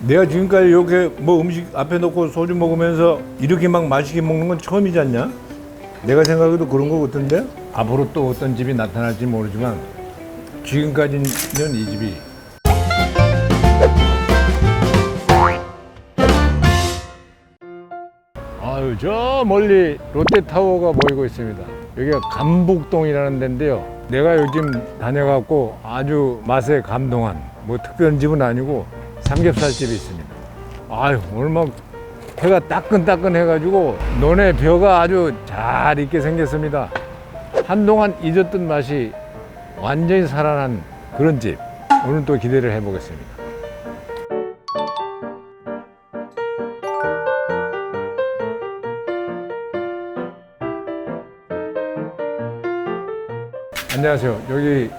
내가 지금까지 이렇게 뭐 음식 앞에 놓고 소주 먹으면서 이렇게 막 맛있게 먹는 건 처음이지 않냐? 내가 생각해도 그런 거 같은데 앞으로 또 어떤 집이 나타날지 모르지만 지금까지는 이 집이 아유 저 멀리 롯데타워가 보이고 있습니다. 여기가 감북동이라는 데인데요. 내가 요즘 다녀갖고 아주 맛에 감동한 뭐 특별한 집은 아니고 삼겹살 집이 있습니다. 아유 오늘 막 해가 따끈따끈 해가지고 논의 벼가 아주 잘 익게 생겼습니다. 한동안 잊었던 맛이 완전히 살아난 그런 집. 오늘 또 기대를 해보겠습니다. 안녕하세요. 여기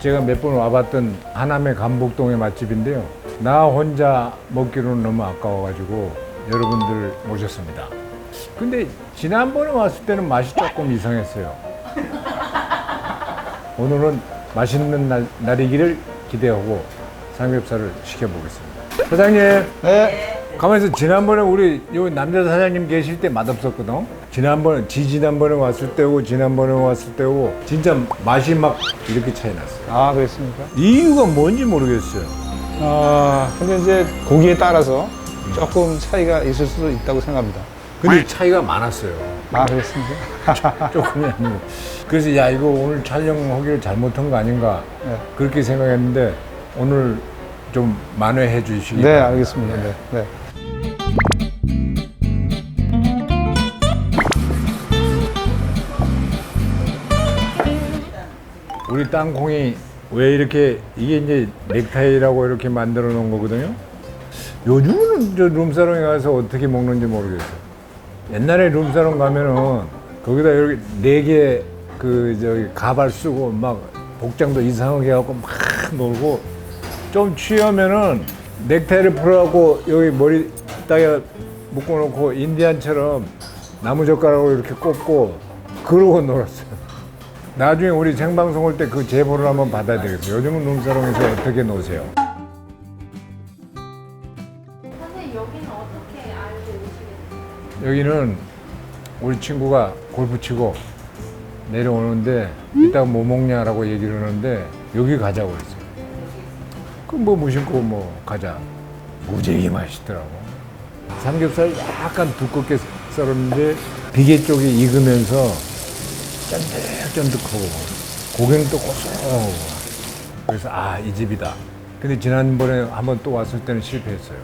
제가 몇 번 와봤던 하남의 감복동의 맛집인데요. 나 혼자 먹기로는 너무 아까워가지고 여러분들 모셨습니다. 근데 지난번에 왔을 때는 맛이 조금 이상했어요. 오늘은 맛있는 날, 날이기를 기대하고 삼겹살을 시켜보겠습니다. 사장님, 네. 가만히 있어. 지난번에 우리 요 남자 사장님 계실 때 맛없었거든. 지난번에 지지난번에 왔을 때고 지난번에 왔을 때고 진짜 맛이 막 이렇게 차이 났어요. 아, 그렇습니까? 이유가 뭔지 모르겠어요. 아, 근데 이제 고기에 따라서 조금 차이가 있을 수도 있다고 생각합니다. 근데 차이가 많았어요. 아, 그렇습니까? 조금이 아니고. 그래서 야 이거 오늘 촬영하기를 잘못한 거 아닌가 네. 그렇게 생각했는데 오늘 좀 만회해 주시기 네, 바랍니다. 알겠습니다. 네. 네. 우리 땅콩이 왜 이렇게 이게 이제 넥타이라고 이렇게 만들어 놓은 거거든요. 요즘은 저 룸사롱에 가서 어떻게 먹는지 모르겠어요. 옛날에 룸사롱 가면은 거기다 이렇게 네 개 그 저기 가발 쓰고 막 복장도 이상하게 하고 막 놀고 좀 취하면은 넥타이를 풀어갖고 여기 머리 따에 묶어놓고 인디안처럼 나무 젓가락으로 이렇게 꼽고 그러고 놀았어요. 나중에 우리 생방송 할때그 제보를 한번 받아야 되겠어요. 요즘은 룸사롱에서 어떻게 노세요? 선생님 여기는 어떻게 알고 오시게 됐어요? 여기는 우리 친구가 골프 치고 내려오는데 이따가 뭐 먹냐라고 얘기를 하는데 여기 가자고 그랬어요. 그럼 뭐 무심코 뭐 가자. 무지개 맛있더라고. 삼겹살 약간 두껍게 썰었는데 비계 쪽이 익으면서 쫀득쫀득하고 고기는 또 고소하고 그래서 아 이 집이다. 근데 지난번에 한번 또 왔을 때는 실패했어요.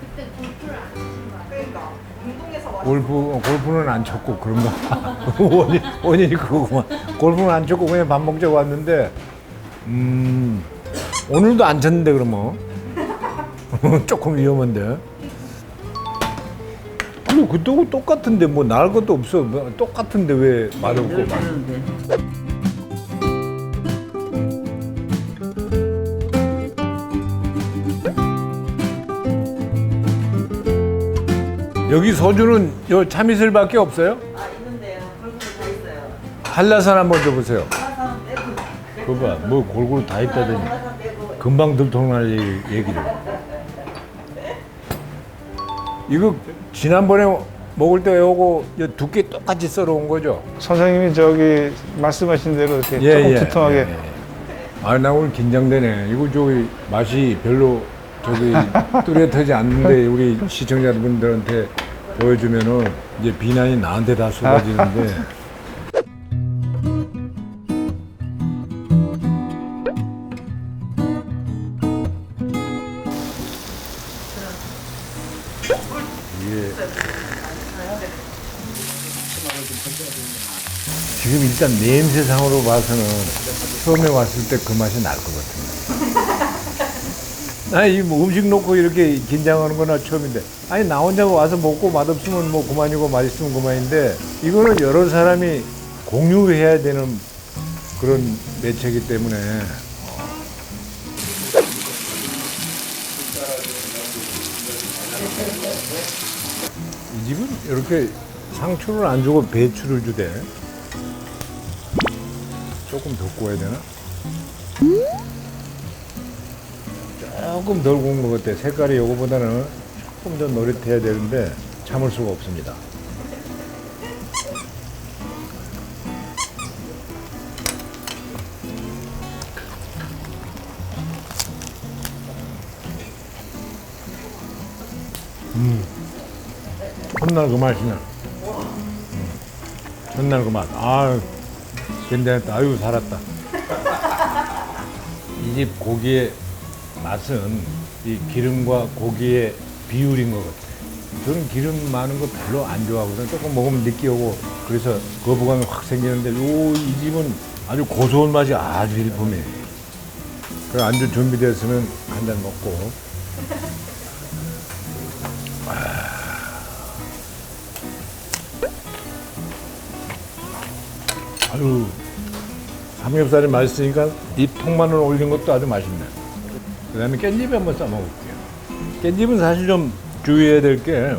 그때 골프를 안 치신 거 아니에요? 그러니까 운동에서 왔 골프 어, 골프는 안 쳤고 그런가 봐. 원인 원인이 그거구만. 골프는 안 쳤고 그냥 밥 먹자고 왔는데 음 오늘도 안 쳤는데 그러면 조금 위험한데. 아니 그때고 똑같은데 뭐 나을 것도 없어. 뭐 똑같은데 왜 맛없고 맛. 여기 소주는 요 참이슬밖에 없어요? 아 있는데요. 골고루 다 있어요. 한라산 한번 줘보세요. 하나사람 빼고 그거 봐, 뭐 골고루 다 있다더니 빼고 금방 들통날 얘기- 얘기를. 이거 지난번에 먹을 때 요거 요 두께 똑같이 썰어온 거죠? 선생님이 저기 말씀하신 대로 이렇게 조금 두툼하게. 예, 예. 아, 나 오늘 긴장되네. 이거 저기 맛이 별로 저기 뚜렷하지 않는데 우리 시청자분들한테 보여주면은 이제 비난이 나한테 다 쏟아지는데. 이게 지금 일단 냄새상으로 봐서는 처음에 왔을 때 그 맛이 날 것 같은데. 아니, 뭐 음식 놓고 이렇게 긴장하는 거나 처음인데. 아니, 나 혼자 와서 먹고 맛없으면 뭐 그만이고 맛있으면 그만인데, 이거는 여러 사람이 공유해야 되는 그런 매체이기 때문에. 이 집은 이렇게 상추를 안 주고 배추를 주대. 조금 더 구워야 되나? 조금 덜 구운 것 같아. 색깔이 요거보다는 조금 더 노릇해야 되는데 참을 수가 없습니다. 음, 첫날 그 맛이네. 음, 첫날 그 맛. 아, 괜찮았다. 아유, 살았다. 이 집 고기의 맛은 이 기름과 고기의 비율인 것 같아요. 저는 기름 많은 거 별로 안 좋아하거든요. 조금 먹으면 느끼하고 그래서 거부감이 확 생기는데 요 이 집은 아주 고소한 맛이 아주 일품이에요. 그 안주 준비됐으면 한 잔 먹고 아. 아유 삼겹살이 맛있으니까 이 통마늘 올린 것도 아주 맛있네. 그 다음에 깻잎 한번 싸 먹을게요. 깻잎은 사실 좀 주의해야 될 게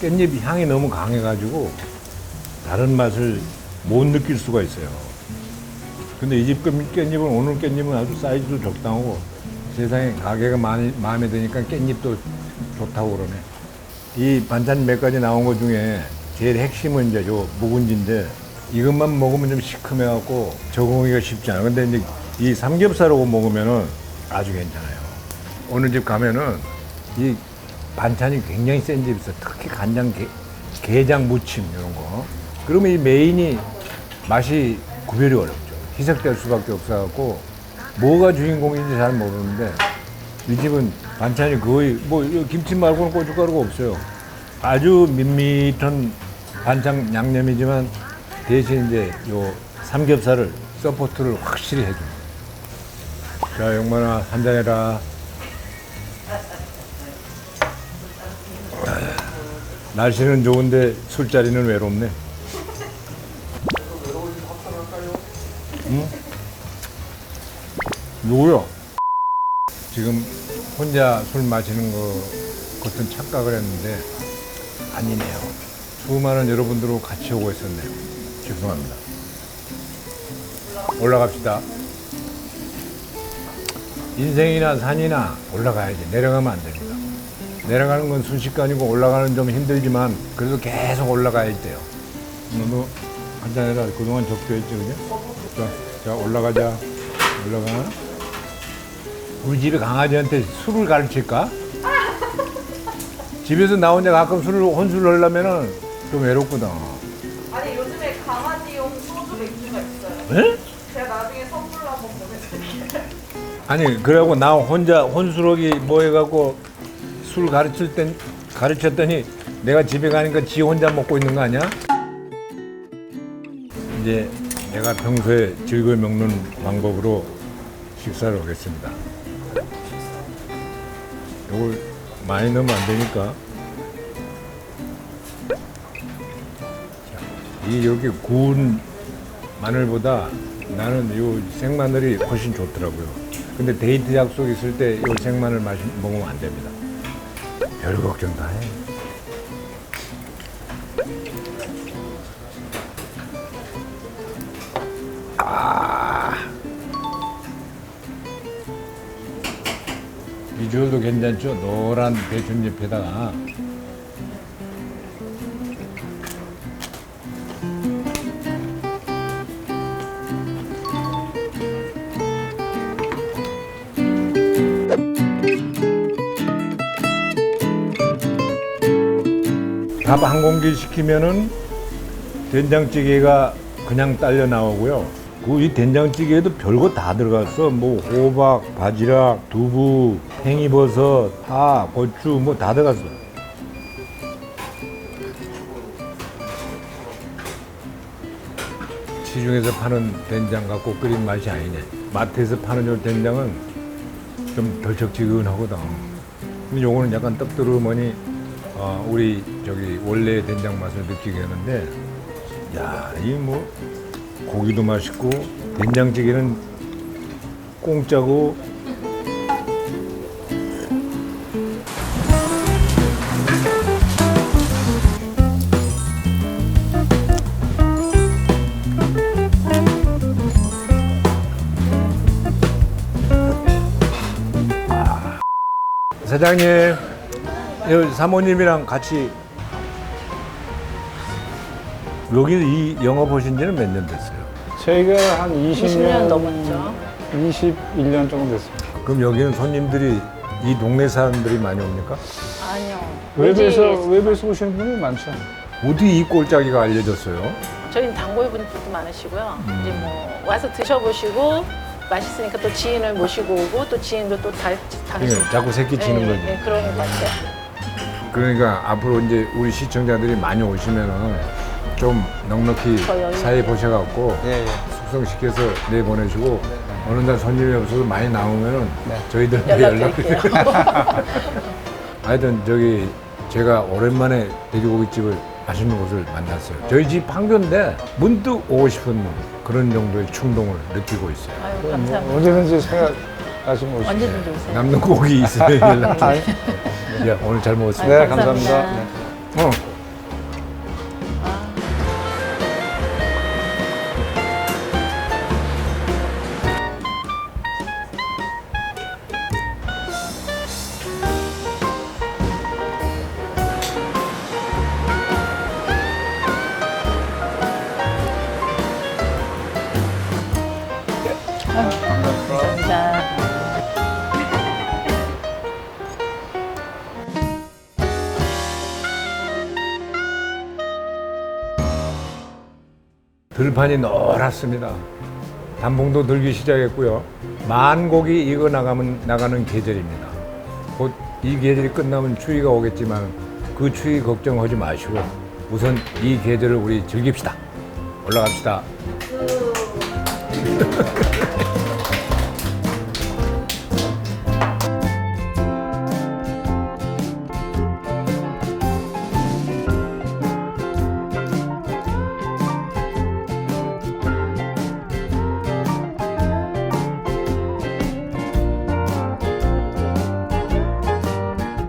깻잎 향이 너무 강해가지고 다른 맛을 못 느낄 수가 있어요. 근데 이 집 깻잎은 오늘 깻잎은 아주 사이즈도 적당하고 세상에 가게가 많이 마음에 드니까 깻잎도 좋다고 그러네. 이 반찬 몇 가지 나온 것 중에 제일 핵심은 이제 요 묵은지인데 이것만 먹으면 좀 시큼해갖고 적응하기가 쉽지 않아. 근데 이제 이 삼겹살하고 먹으면은 아주 괜찮아요. 어느 집 가면은 이 반찬이 굉장히 센 집 있어. 특히 간장, 게, 게장 무침 이런 거. 그러면 이 메인이 맛이 구별이 어렵죠. 희석될 수밖에 없어갖고 뭐가 주인공인지 잘 모르는데 이 집은 반찬이 거의 뭐 김치 말고는 고춧가루가 없어요. 아주 밋밋한 반찬 양념이지만 대신 이제 요 삼겹살을 서포트를 확실히 해줍니다. 자, 영만아 한잔 해라. 날씨는 좋은데 술자리는 외롭네. 응? 누구야? 지금 혼자 술 마시는 거 같은 착각을 했는데 아니네요. 수많은 여러분들하고 같이 오고 있었네요. 죄송합니다. 올라갑시다. 인생이나 산이나 올라가야지. 내려가면 안 됩니다. 내려가는 건 순식간이고 올라가는 좀 힘들지만 그래도 계속 올라가야 돼요. 너도 한잔해라. 그동안 적도했지, 그죠? 자, 자, 올라가자. 올라가. 우리 집에 강아지한테 술을 가르칠까? 집에서 나 혼자 가끔 술을, 혼술을 하려면은 좀 외롭거든. 에? 제가 나중에 선물로 한번 보내드릴게요. 아니 그러고 나 혼자 혼술하기 뭐 해갖고 술 가르칠 땐 가르쳤더니 내가 집에 가니까 지 혼자 먹고 있는 거 아니야? 이제 내가 평소에 즐거이 먹는 방법으로 식사를 하겠습니다. 이걸 많이 넣으면 안 되니까. 자, 이 여기 구운 마늘보다 나는 요 생마늘이 훨씬 좋더라고요. 근데 데이트 약속 있을 때요 생마늘 마시, 먹으면 안 됩니다. 별 걱정 다 해. 아. 비주얼도 괜찮죠? 노란 배춧잎에다가 밥 한 공기 시키면은 된장찌개가 그냥 딸려 나오고요. 그 이 된장찌개에도 별거 다 들어갔어. 뭐 호박, 바지락, 두부, 팽이버섯, 파, 고추 뭐 다 들어갔어. 시중에서 파는 된장 갖고 끓인 맛이 아니네. 마트에서 파는 요 된장은 좀 덜쩍지근하거든. 근데 요거는 약간 떡두루머니 어, 우리 저기 원래 된장 맛을 느끼게 하는데 야, 이 뭐 고기도 맛있고 된장찌개는 공짜고. 사장님, 여 사모님이랑 같이 여기 이 영업 하신 지는 몇 년 됐어요? 저희가 한 20년, 20년 넘었죠. 21년 정도 됐습니다. 그럼 여기는 손님들이 이 동네 사람들이 많이 옵니까? 아니요. 외부에서 외지- 외부에서 오시는 분이 많죠. 어디 이 꼴짜기가 알려졌어요? 저희는 단골 분들도 많으시고요. 음. 이제 뭐 와서 드셔보시고 맛있으니까 또 지인을 모시고 오고 또 지인도 또 다, 당신 예, 자꾸 새끼 치는 네, 거지. 네, 그런 것 같아요. 그러니까 앞으로 이제 우리 시청자들이 많이 오시면은 좀 넉넉히 더 여유 사회 있게. 보셔갖고 예, 예. 숙성시켜서 내보내시고 어느 날 손님이 없어서 많이 나오면은 네. 저희들한테 연락드릴게요. 하여튼 저기 제가 오랜만에 돼지고기집을 맛있는 곳을 만났어요. 저희 집 판교인데 문득 오고 싶은 그런 정도의 충동을 느끼고 있어요. 아유, 감사합니다. 뭐 언제든지 생각하시면 오시죠. 언제든지 오세요. 남는 고기 있으면 연락 주세요. 야, 오늘 잘 먹었습니다. 네, 감사합니다. 감사합니다. 네. 어. 들판이 노랗습니다. 단봉도 들기 시작했고요. 만 곡이 익어 나가면 나가는 계절입니다. 곧 이 계절이 끝나면 추위가 오겠지만 그 추위 걱정하지 마시고 우선 이 계절을 우리 즐깁시다. 올라갑시다.